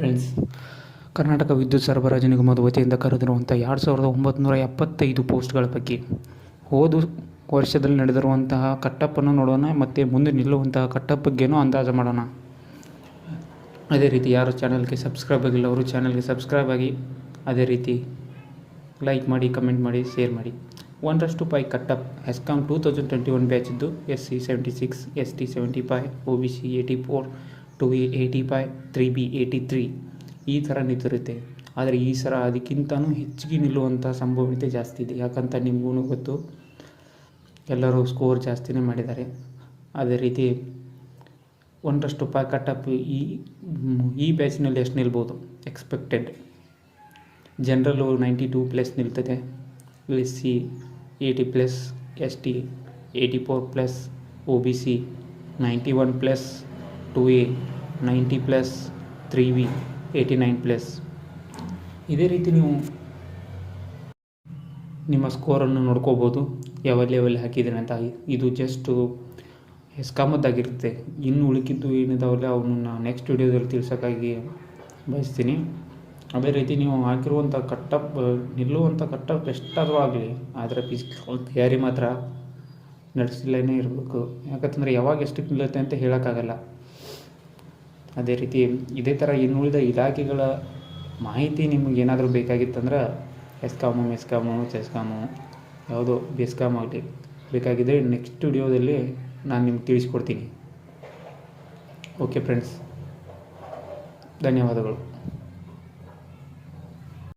Friends Karnataka ವಿದ್ಯುತ್ ಸರಬರಾಜು ನಿಗಮದ ವತಿಯಿಂದ ಕರೆದಿರುವಂಥ ಎರಡು ಸಾವಿರದ ಒಂಬತ್ತು ಎಪ್ಪತ್ತೈದು ಪೋಸ್ಟ್ಗಳ ಬಗ್ಗೆ ಹೋದ ವರ್ಷದಲ್ಲಿ ನಡೆದಿರುವಂತಹ ಕಟ್ಟಪ್ಪನ್ನು ನೋಡೋಣ, ಮತ್ತು ಮುಂದೆ ನಿಲ್ಲುವಂತಹ ಕಟ್ಟಪ್ ಬಗ್ಗೆನೂ ಅಂದಾಜು ಮಾಡೋಣ. ಅದೇ ರೀತಿ ಯಾರು ಚಾನಲ್ಗೆ ಸಬ್ಸ್ಕ್ರೈಬ್ ಆಗಿಲ್ಲ, ಅವರು ಚಾನಲ್ಗೆ ಸಬ್ಸ್ಕ್ರೈಬ್ ಆಗಿ ಅದೇ ರೀತಿ ಲೈಕ್ ಮಾಡಿ, ಕಮೆಂಟ್ ಮಾಡಿ, ಶೇರ್ ಮಾಡಿ. ಒಂದರಷ್ಟು pi cutoff HESCOM two thousand twenty one ಬ್ಯಾಚಿದ್ದು S C seventy six S T seventy five, O B C eighty four two A eighty five three B eighty three ಈ ಥರ ನಿಂತಿರುತ್ತೆ. ಆದರೆ ಈ ಸಲ ಅದಕ್ಕಿಂತನೂ ಹೆಚ್ಚಿಗೆ ನಿಲ್ಲುವಂಥ ಸಂಭವನೀಯತೆ ಜಾಸ್ತಿ ಇದೆ. ಯಾಕಂತ ನಿಮಗೂ ಗೊತ್ತು, ಎಲ್ಲರೂ ಸ್ಕೋರ್ ಜಾಸ್ತಿನೇ ಮಾಡಿದ್ದಾರೆ. ಅದೇ ರೀತಿ ಒಂದರಷ್ಟು ಪೈ ಕಟ್ಟಪ್ ಈ ಈ ಬ್ಯಾಚ್ನಲ್ಲಿ ಎಷ್ಟು ನಿಲ್ಬೋದು? Expected general ninety two plus ನಿಲ್ತದೆ. S C eighty plus S T eighty four plus O B C ninety one plus two A, ninety plus, three B eighty nine plus. ಇದೇ ರೀತಿ ನೀವು ನಿಮ್ಮ ಸ್ಕೋರನ್ನು ನೋಡ್ಕೋಬೋದು, ಯಾವ ಲೆವೆಲ್ ಹಾಕಿದ್ದೀನಿ ಅಂತ. ಇದು ಜಸ್ಟು ಎಸ್ಕಾಮದ್ದಾಗಿರುತ್ತೆ ಇನ್ನು ಉಳಿಕಿದ್ದು ಏನಿದಾವಲ್ಲ ಅವನ್ನ ನೆಕ್ಸ್ಟ್ ವಿಡಿಯೋದಲ್ಲಿ ತಿಳ್ಸೋಕ್ಕಾಗಿ ಬಯಸ್ತೀನಿ. ಅದೇ ರೀತಿ ನೀವು ಹಾಕಿರುವಂಥ ಕಟ್ಟಪ್ ನಿಲ್ಲುವಂಥ ಕಟ್ಟಪ್ ಎಷ್ಟಾದರೂ ಆಗಲಿ, ಆದರೆ ಫಿಸಿಕಲ್ ತಯಾರಿ ಮಾತ್ರ ನಡೆಸಿಲ್ಲೇ ಇರಬೇಕು. ಯಾಕಂತಂದರೆ ಯಾವಾಗ ಎಷ್ಟಕ್ಕೆ ನಿಲ್ಲುತ್ತೆ ಅಂತ ಹೇಳೋಕ್ಕಾಗಲ್ಲ. ಅದೇ ರೀತಿ ಇದೇ ಥರ ಇನ್ನುಳಿದ ಇಲಾಖೆಗಳ ಮಾಹಿತಿ ನಿಮ್ಗೆ ಏನಾದರೂ ಬೇಕಾಗಿತ್ತಂದ್ರೆ ಎಸ್ಕಾಮು ಮೆಸ್ಕಾಮು ಚೆಸ್ಕಾಮು ಯಾವುದೋ ಬೆಸ್ಕಾಮ್ ಆಗಲಿ ಬೇಕಾಗಿದ್ದರೆ ನೆಕ್ಸ್ಟ್ ವಿಡಿಯೋದಲ್ಲಿ ನಾನು ನಿಮ್ಗೆ ತಿಳಿಸ್ಕೊಡ್ತೀನಿ. ಓಕೆ ಫ್ರೆಂಡ್ಸ್ ಧನ್ಯವಾದಗಳು.